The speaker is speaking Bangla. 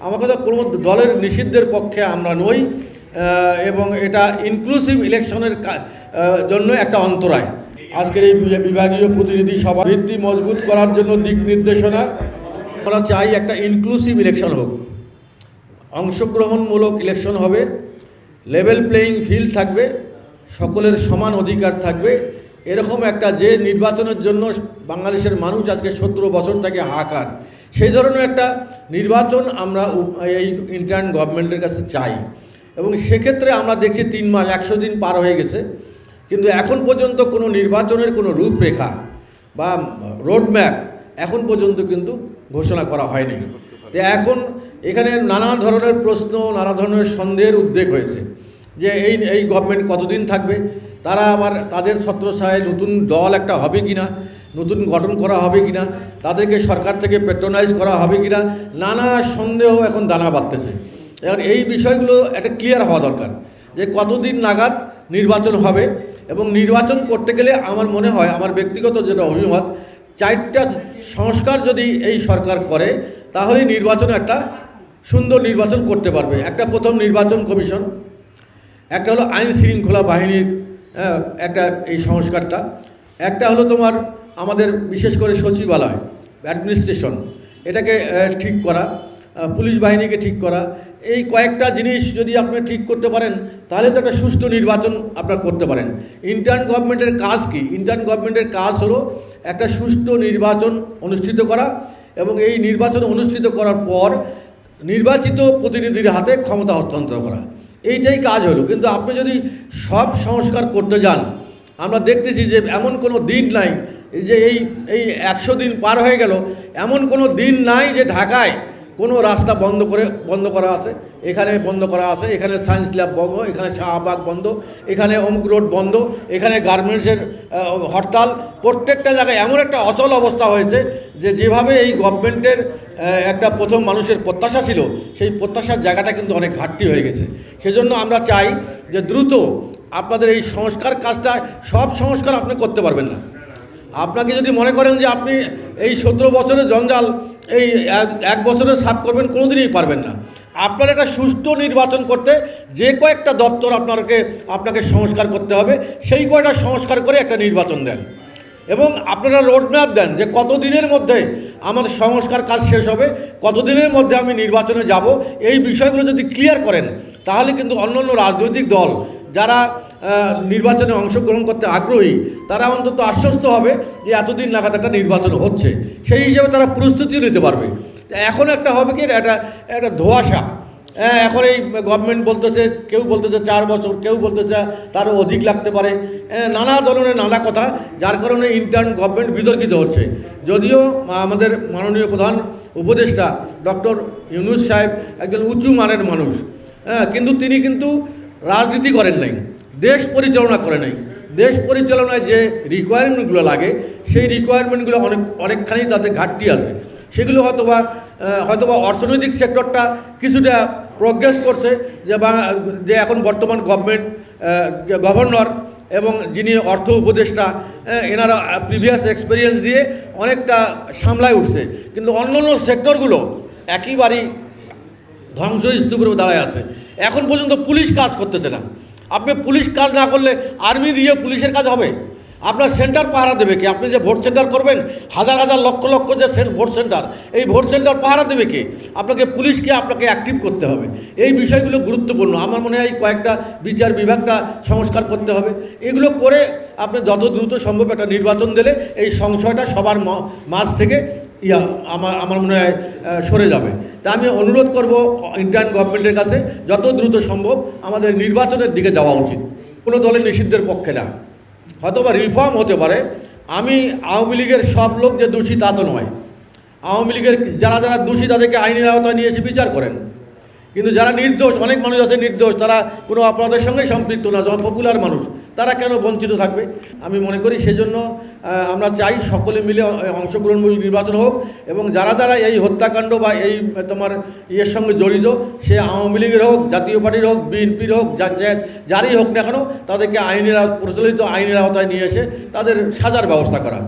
আমাকে তো কোনো দলের নিষিদ্ধের পক্ষে আমরা নই এবং এটা ইনক্লুসিভ ইলেকশনের জন্য একটা অন্তরায়। আজকের এই বিভা- বিভাগীয় প্রতিনিধি সভা, ভিত্তি মজবুত করার জন্য দিক নির্দেশনা। আমরা চাই একটা ইনক্লুসিভ ইলেকশন হোক। অংশগ্রহণমূলক ইলেকশন হবে। লেভেল প্লেয়িং ফিল্ড থাকবে। সকলের সমান অধিকার থাকবে। এরকম একটা যে নির্বাচনের জন্য বাংলাদেশের মানুষ আজকে সতেরো বছর থেকে হাহাকার। সেই ধরনের একটা নির্বাচন আমরা এই ইন্টার্ন গভর্নমেন্টের কাছে চাই। এবং সেক্ষেত্রে আমরা দেখছি তিন মাস, একশো দিন পার হয়ে গেছে। কিন্তু এখন পর্যন্ত কোনো নির্বাচনের কোনো রূপরেখা বা রোডম্যাপ এখন পর্যন্ত কিন্তু ঘোষণা করা হয়নি। তো এখন এখানে নানা ধরনের প্রশ্ন, নানা ধরনের সন্দেহের উদ্বেগ হয়েছে যে এই এই গভর্নমেন্ট কতদিন থাকবে, তারা আবার তাদের ছত্রছায় নতুন দল একটা হবে কি না নতুন গঠন করা হবে কি না তাদেরকে সরকার থেকে পেট্রোনাইজ করা হবে কি না নানা সন্দেহ এখন দানা বাঁধতেছে। এখন এই বিষয়গুলো একটা ক্লিয়ার হওয়া দরকার যে কতদিন নাগাদ নির্বাচন হবে এবং নির্বাচন করতে গেলে আমার মনে হয় আমার ব্যক্তিগত যেটা অভিমত চারটা সংস্কার যদি এই সরকার করে তাহলে নির্বাচন একটা সুন্দর নির্বাচন করতে পারবে। একটা প্রথম নির্বাচন কমিশন একটা হলো আইন শৃঙ্খলা বাহিনীর আহ, একটা এই সংস্কারটা একটা হলো তোমার আমাদের বিশেষ করে সচিবালয় অ্যাডমিনিস্ট্রেশন এটাকে ঠিক করা পুলিশ বাহিনীকে ঠিক করা, এই কয়েকটা জিনিস যদি আপনি ঠিক করতে পারেন, তাহলে তো একটা সুষ্ঠু নির্বাচন আপনার করতে পারেন। ইন্টার্ন গভর্নমেন্টের কাজ কি? ইন্টার্ন গভর্নমেন্টের কাজ হলো একটা সুষ্ঠু নির্বাচন অনুষ্ঠিত করা এবং এই নির্বাচন অনুষ্ঠিত করার পর নির্বাচিত প্রতিনিধির হাতে ক্ষমতা হস্তান্তর করা। এইটাই কাজ হলো। কিন্তু আপনি যদি সব সংস্কার করতে যান আমরা দেখতেছি যে এমন কোনো দিন নাই যে এই এই একশো দিন পার হয়ে গেল, এমন কোনো দিন নাই যে ঢাকায় কোনো রাস্তা বন্ধ করে, বন্ধ করা আছে। এখানে বন্ধ করা আছে, এখানে সায়েন্স ল্যাব বন্ধ, এখানে শাহবাগ বন্ধ, এখানে অমুক রোড বন্ধ, এখানে গার্মেন্টসের হরতাল। প্রত্যেকটা জায়গায় এমন একটা অচল অবস্থা হয়েছে যে যেভাবে এই গভর্নমেন্টের একটা প্রথম মানুষের প্রত্যাশা ছিল, সেই প্রত্যাশার জায়গাটা কিন্তু অনেক ঘাটতি হয়ে গেছে। সেজন্য আমরা চাই যে দ্রুত আপনাদের এই সংস্কার কাজটা, সব সংস্কার আপনি করতে পারবেন না। আপনাকে যদি মনে করেন যে আপনি এই সতেরো বছরের জঞ্জাল, এই এক- বছরে সাফ করবেন, কোনোদিনই পারবেন না। আপনার একটা সুষ্ঠু নির্বাচন করতে যে কয়েকটা দপ্তর আপনাকে আপনাকে সংস্কার করতে হবে, সেই কয়টা সংস্কার করে একটা নির্বাচন দেন। এবং আপনারা রোডম্যাপ দেন যে কত দিনের মধ্যে আমাদের সংস্কার কাজ শেষ হবে, কতদিনের মধ্যে আমি নির্বাচনে যাব। এই বিষয়গুলো যদি ক্লিয়ার করেন, তাহলে কিন্তু অন্যান্য রাজনৈতিক দল যারা নির্বাচনে অংশগ্রহণ করতে আগ্রহী তারা অন্তত আশ্বস্ত হবে যে এতদিন নাগাদ একটা নির্বাচন হচ্ছে। সেই হিসেবে তারা প্রস্তুতিও নিতে পারবে। এখন একটা হবে কি একটা একটা ধোয়াশা। হ্যাঁ এখন এই গভর্নমেন্ট বলতেছে কেউ বলতেছে চার বছর কেউ বলতেছে তারও অধিক লাগতে পারে। হ্যাঁ, নানা ধরনের নানা কথা যার কারণে ইন্টার্ন গভর্নমেন্ট বিতর্কিত হচ্ছে। যদিও আমাদের মাননীয় প্রধান উপদেষ্টা ডক্টর ইউনুস সাহেব একজন উঁচু মানের মানুষ। হ্যাঁ কিন্তু তিনি কিন্তু রাজনীতি করেন নাই, দেশ পরিচালনা করে নাই। দেশ পরিচালনায় যে রিকোয়ারমেন্টগুলো লাগে, সেই রিকোয়ারমেন্টগুলো অনেক, অনেকখানি তাদের ঘাটতি আছে। সেগুলো হয়তোবা হয়তোবা অর্থনৈতিক সেক্টরটা কিছুটা প্রগ্রেস করছে, যে যে এখন বর্তমান গভর্নমেন্ট গভর্নর এবং যিনি অর্থ উপদেষ্টা এনারা প্রিভিয়াস এক্সপিরিয়েন্স দিয়ে অনেকটা সামলায় উঠছে। কিন্তু অন্যান্য সেক্টরগুলো একেবারেই ধ্বংসস্তূপের দাঁড়ায় আছে। এখন পর্যন্ত পুলিশ কাজ করতেছে না। আপনি পুলিশ কাজ না করলে আর্মি দিয়ে পুলিশের কাজ হবে? আপনার সেন্টার পাহারা দেবে কি? আপনি যে ভোট সেন্টার করবেন, হাজার হাজার লক্ষ লক্ষ যে ভোট সেন্টার, এই ভোট সেন্টার পাহারা দেবে কে? আপনাকে পুলিশকে, আপনাকে অ্যাক্টিভ করতে হবে। এই বিষয়গুলো গুরুত্বপূর্ণ। আমার মনে হয় কয়েকটা বিচার বিভাগটা সংস্কার করতে হবে। এগুলো করে আপনি যত দ্রুত সম্ভব একটা নির্বাচন দিলে এই সংশয়টা সবার মাঝ থেকে ইয়া, আমার আমার মনে হয় সরে যাবে। তা আমি অনুরোধ করব ইন্ডিয়ান গভর্নমেন্টের কাছে, যত দ্রুত সম্ভব আমাদের নির্বাচনের দিকে যাওয়া উচিত। কোনো দলের নিষিদ্ধের পক্ষে না। হয়তো বা রিফর্ম হতে পারে। আমি আওয়ামী লীগের সব লোক যে দোষী তা তো নয়। আওয়ামী লীগের যারা যারা দোষী তাদেরকে আইনের আওতায় নিয়ে এসে বিচার করেন। কিন্তু যারা নির্দোষ, অনেক মানুষ আছে নির্দোষ, তারা কোনো অপরাধের সঙ্গে সম্পৃক্ত না যারা পপুলার মানুষ। তারা কেন বঞ্চিত থাকবে? আমি মনে করি সেজন্য আমরা চাই সকলে মিলে অংশগ্রহণমূলক নির্বাচন হোক এবং যারা যারা এই হত্যাকাণ্ড বা এই, তোমার ইয়ের সঙ্গে জড়িত, সে আওয়ামী লীগের হোক, জাতীয় পার্টির হোক, বিএনপির হোক যারই হোক না কেন, তাদেরকে আইনের প্রচলিত আইনের আওতায় নিয়ে এসে তাদের সাজার ব্যবস্থা করা।